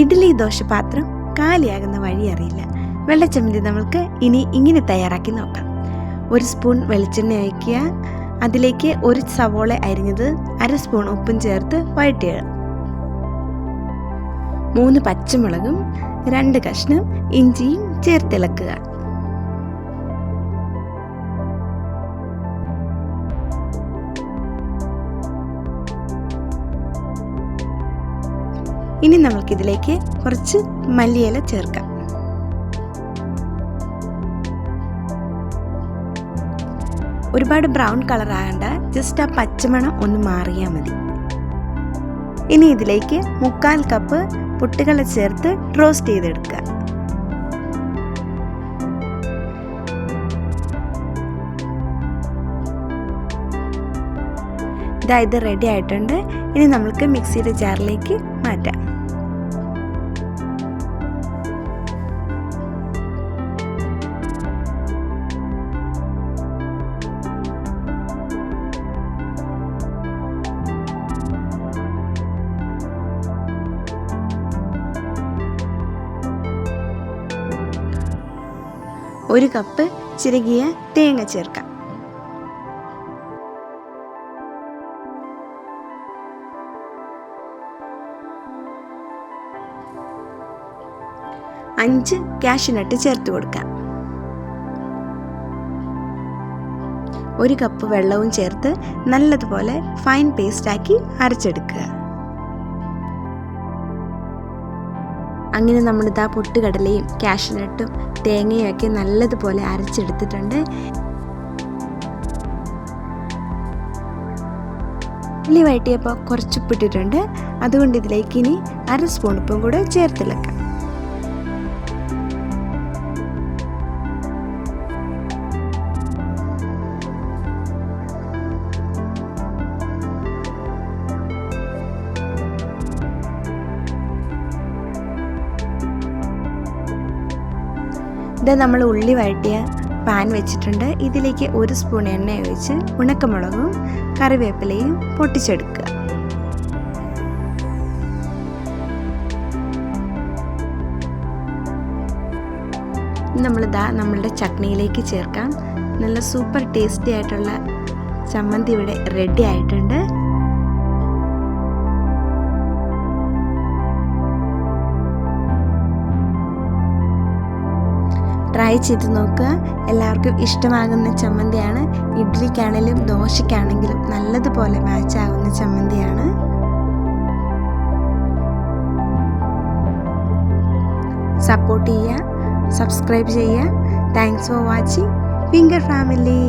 ഇഡ്ഡലി ദോശപാത്രം കാലിയാകുന്ന വഴി അറിയില്ല. വെള്ളച്ചമ്മന്തി നമുക്ക് ഇനി ഇങ്ങനെ തയ്യാറാക്കി നോക്കാം. ഒരു സ്പൂൺ വെളിച്ചെണ്ണ ഒഴിക്കുക. അതിലേക്ക് ഒരു സവോള അരിഞ്ഞത് അര സ്പൂൺ ഉപ്പും ചേർത്ത് വഴറ്റുക മൂന്ന് പച്ചമുളകും രണ്ട് കഷ്ണം ഇഞ്ചിയും ചേർത്തിളക്കുക. ഇനി നമുക്കിതിലേക്ക് കുറച്ച് മല്ലിയില ചേർക്കാം. ഒരുപാട് ബ്രൗൺ കളർ ആകണ്ട ജസ്റ്റ് ആ പച്ചമണം ഒന്ന് മാറിയാൽ മതി. ഇനി ഇതിലേക്ക് മുക്കാൽ കപ്പ് പുട്ടുകളെ ചേർത്ത് റോസ്റ്റ് ചെയ്തെടുക്കുക. ഇതായത് റെഡി ആയിട്ടുണ്ട്. ഇനി നമുക്ക് മിക്സിയുടെ ജാറിലേക്ക് മാറ്റാം. ഒരു കപ്പ് ചിരകിയ തേങ്ങ ചേർക്കാം. അഞ്ച് കാഷ്യൂനട്ട് ചേർത്ത് കൊടുക്കാം. ഒരു കപ്പ് വെള്ളവും ചേർത്ത് നല്ലതുപോലെ ഫൈൻ പേസ്റ്റാക്കി അരച്ചെടുക്കുക. അങ്ങനെ നമ്മളിതാ പൊട്ടുകടലയും കാഷ്നട്ടും തേങ്ങയും ഒക്കെ നല്ലതുപോലെ അരച്ചെടുത്തിട്ടുണ്ട്. ഉള്ളി വഴറ്റിയപ്പോൾ കുറച്ച് ഉപ്പിട്ടിട്ടുണ്ട് അതുകൊണ്ട് ഇതിലേക്ക് ഇനി അര സ്പൂൺ ഉപ്പും കൂടെ ചേർത്തിളക്കാം. ഇത് നമ്മൾ ഉള്ളി വഴട്ടിയ പാൻ വെച്ചിട്ടുണ്ട്. ഇതിലേക്ക് ഒരു സ്പൂൺ എണ്ണ ഒഴിച്ച് ഉണക്കമുളകും കറിവേപ്പിലയും പൊട്ടിച്ചെടുക്കുക. നമ്മളിതാ നമ്മളുടെ ചട്നിയിലേക്ക് ചേർക്കാം. നല്ല സൂപ്പർ ടേസ്റ്റി ആയിട്ടുള്ള ചമ്മന്തി ഇവിടെ റെഡി ആയിട്ടുണ്ട്. ട്രൈ ചെയ്ത് നോക്കുക. എല്ലാവർക്കും ഇഷ്ടമാകുന്ന ചമ്മന്തിയാണ്. ഇഡ്ഡലിക്കാണെങ്കിലും ദോശയ്ക്കാണെങ്കിലും നല്ലതുപോലെ മാച്ച് ആകുന്ന ചമ്മന്തിയാണ്. സപ്പോർട്ട് ചെയ്യുക. സബ്സ്ക്രൈബ് ചെയ്യുക. Thanks for watching finger family